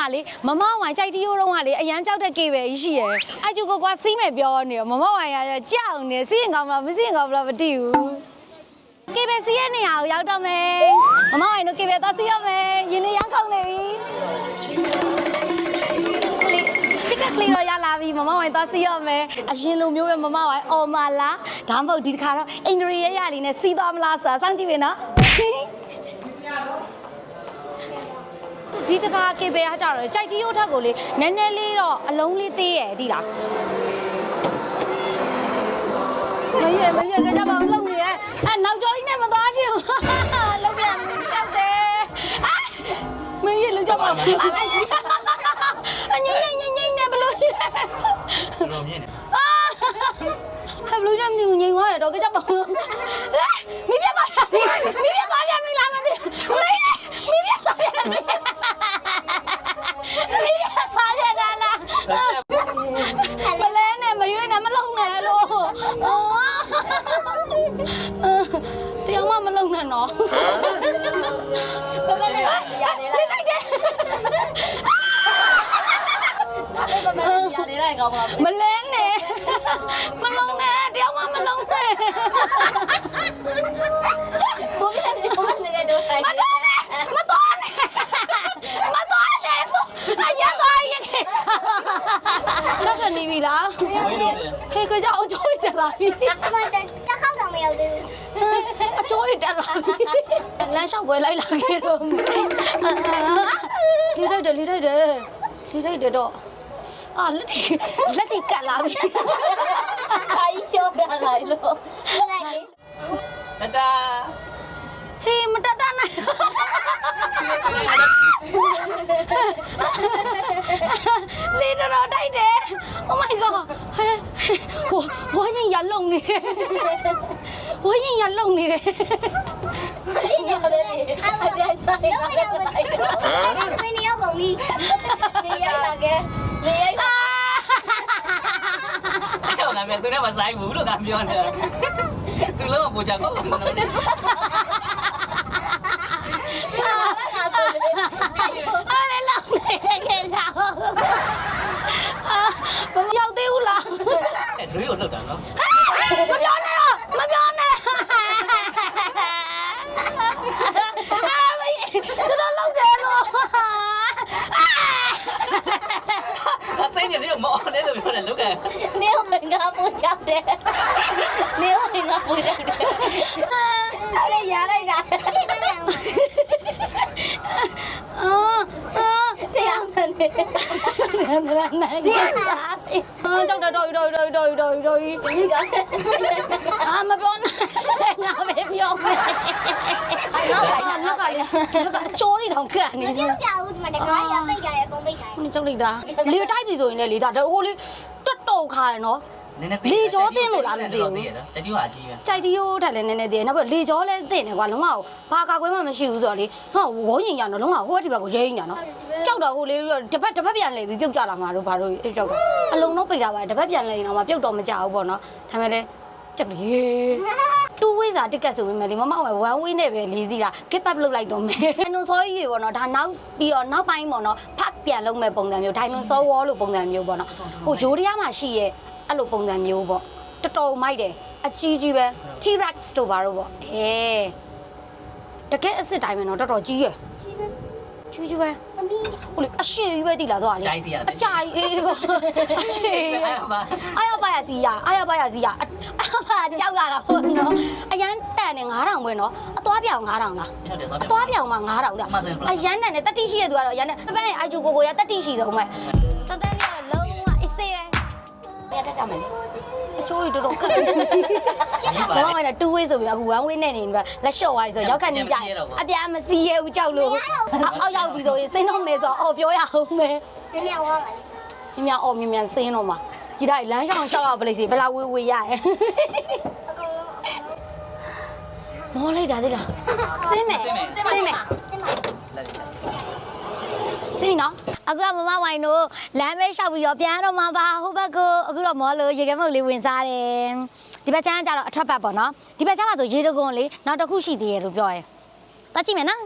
မှာလေမမဝိုင်ကြိုက်တီယိုတော့ကလေအရန်ကြောက်တဲ့ကေပဲကြီးရှိရယ်အဲ့ကျုကိုကွာစီးမယ်ပြောနေရောမမဝိုင်ကကြောက်နေစီးရင်ကောင်းမလားမစီးရင်ကောင်းမလားမသိဘူးကေပဲစီးရဲ့နေရာကိုရောက်တော့မယ်မမဝိုင်တို့ကေပဲသွားစီးရမယ်ရင်းနေရောက်ခေါင်းနေပြီကလေးတိကကလေးတော့ရလာပြီမမဝိုင်သွားစီးရမယ်အရင်လိုမျိုးပဲမမဝိုင်အော်မလားဒါမှမဟုတ်ဒီတစ်ခါတော့အင်ဒရီရဲ့ရလေးနဲ့စီးသွားမလားဆိုတာစောင့်ကြည့်ပြီနော် ဒီတကားကေပဲကကြတော့ကြိုက်တီးရိုးထက်ကိုလေနည်းနည်းလေးတော့အလုံးလေးသေးရဲ့ဒီလားမရမရကြပါဦးလုံနေရဲ့အဲနောက်ကျော်ကြီးနဲ့မသွားချင်ဘူးလုံပြန်ကြောက်တယ်မရလုံကြပါဦးအငိမ့်ငိမ့်ငိမ့်နဲ့ဘလို့လဲတော်မြင်နေအာဟဲ့ဘလို့ကြမနေငိမ့်သွားရတော့ကြပါဦးမိပြသွားမိပြသွားပြန်ပြီလားမသိဘူးမိပြသွားပြန်ပြီမိပြသွားပြန်တာလားမလဲနဲ့မရွေး နဲ့မလုံနဲ့လို့တရားမမလုံနဲ့နော်ဘာလဲလေတိုက်တယ်ရနေလိုက်ကောင်းပါမလဲနဲ့မလုံနဲ့တရားမမလုံနဲ့ ဘုန်းကြီးဘုန်းကြီးနေတော့ဆိုင် မတော်နဲ့မတော်နဲ့မတော်နဲ့ဆိုအရက်သွားရင်ခေချက်ကနေပြီ လားဝေးလို့တယ်ဟေးကြောင်အကျိုးတက်လာပြီအမတက်တစ်ခေါက်တော့မရောက်သေးဘူးအကျိုးတက်လာပြီလမ်းလျှောက်ပွဲလိုက်လာခဲ့တော့လီထိုက်တယ်လီထိုက်တယ်လီထိုက်တယ်တော့အာလက်တီလက်တီကတ်လာပြီခိုင်းရှော့ပြလိုက်လို့တတာဟေးမတတ်တတ်နိုင်လေတော့တိုက်တယ် Oh my god ဟဲ့ဟိုဝိုင်းရင်ရ လုံနေဝိုင်းရင်ရလုံနေတယ်ဒီညလေးအပြိုင်ဆိုင်ကလည်းလိုက်တော့မင်းရောက်ကုန်ပြီနေရတာကဲနေရတာအဲ့တော့ငါမြန်သူနဲ့မဆိုင်ဘူးလို့ငါပြောနေတာသူလုံးဝပူချကောက်လို့မလို့ အားလည်းလုံနေခဲ့ကြအောင်အာမရောက်သေးဘူးလား အဲ့ဒွေးကိုလှုပ်တာနော် မပြောနဲ့တော့မပြောနဲ့အာမင်းတော်လောက်တယ်လို့ အစိမ့် နေတယ်မော်နေလို့ပြောတယ်လုတ်ကန်နေဝင်ကပူချောက်တယ်နေဝင်ကပူချောက်တယ်အဲ့လေရလိုက်တာအာအာတရားမှန်တယ်နန္ဒရနိုင် အာကြောက်တော့တော်တော်တော်တော်တော်တော်ဒီကအာမပြောနဲ့ငါပဲပြောမယ်နောက်ကနောက်ကလေနောက်ကချိုးနေတော့ကတ်နေမတယ်ပြောက်ကြဘူးဒီမှာတကားရပိတ်ကြရအကုန်ပိတ်ကြရခုနကြောက်လိုက်တာလေတိုက်ပြီဆိုရင်လည်းလေဒါဟိုလေတွတ်တော့ခါရနော် နည်းနည်းတည်တယ်တတိယအကြီးပဲကြိုက်တီယိုးထက်လည်းနည်းနည်းသေးတယ်နောက်ပြီးလေကြောလည်းသိနေကွာလုံးဝဘာကာကွယ်မှမရှိဘူးဆိုတော့လေဟောဝုန်းရင်ရတော့လုံးဝဟိုကဒီဘက်ကိုရိမ့်နေတာနော်ကြောက်တော့ဟိုလေတပတ်တပတ်ပြန်လေပြီးပြုတ်ကြလာမှာတို့ဘာလို့ကြောက်တော့အလုံးတော့ပိတ်တာပါတပတ်ပြန်လေရင်တော့မပြုတ်တော့မကြဘူးပေါ့နော်ဒါပေမဲ့လည်းကြက်လေတူဝေးစာတစ်ကတ်ဆိုပေမဲ့လေမမဝယ် one way နဲ့ပဲလေးသီးတာ get up လုပ်လိုက်တော့မယ်ဒိုင်နိုဆောကြီးရေပေါ့နော်ဒါနောက်ပြီးတော့နောက်ပိုင်းပေါ့နော်ဖတ်ပြန်လုပ်မဲ့ပုံစံမျိုးဒိုင်နိုဆောဝေါ်လို့ပုံစံမျိုးပေါ့နော်ဟိုဂျိုးရီးယားမှာရှိရဲ့ အဲ့လိုပုံစံမျိုးပေါ့တော်တော်မိုက်တယ်အကြီးကြီးပဲ T-Rex တို့ဘာလို့ပေါ့အဲတကယ်အစ်စ်တိုင်းပဲနော်တော်တော်ကြီးရယ်ကြီးကြီးပဲအမီဟိုလေအရှိကြီးပဲတိလာသွားလေကြိုက်စီရတယ်အကြိုက်အေးပေါ့အရှိအဲ့ပါအားရပါရစီရအားရပါရစီရအားပါကြောက်ရတာဟုတ်နော်အရန်တန်နေ9000ပဲနော်အသွားပြောင်9000လားဟုတ်တယ်တော့အသွားပြောင်မှာ9000ကြာအရန်တန်နေတတိရှိရသူကတော့ရန်တန်ပပန်းအိုက်ဂျူကိုကိုရတတိရှိဆုံးပဲတတရလုံးဝအစ်စေး ရတတ်ကြမယ်လေအချိုးကြီးတော်တော်ကတ်ဘာမှမတူဝေးဆိုပြီးအခု one way နဲ့နေပြီးလက်လျှော့သွားပြီဆိုရောက်ခဏနေကြအပြားမစီးရဘူးကြောက်လို့အောက်ရောက်ပြီဆိုရင်စိတ်တော့မယ်ဆိုအော်ပြောရအောင်မယ်နည်းနည်းဝါပါလေမြင်မြအော်မြင်မြစင်းတော့မှာဒီတိုင်းလမ်းရှောင်ရှောက်ရပလိစီဘလာဝေးဝေးရရဲ့အကုန်လုံးမောလိုက်တာသိလားစင်းမယ်စင်းမယ်စင်ပါစင်းပြီနော်အခုကမမဝိုင်တို့လမ်းမဲလျှောက်ပြီးတော့ပြန်တော့မှာပါဟိုဘက်ကအခု တော့မောလို့ရေခဲမုတ်လေးဝင်စားတယ်ဒီဘက်ချမ်းကျတော့အထွက်ဘက်ပေါ့နော်ဒီဘက်ချမ်းမှာဆိုရေတကွန်လေးနောက်တစ်ခုရှိသေးရဲ့လို့ပြောရဲတတ်ကြည့်မယ်နော်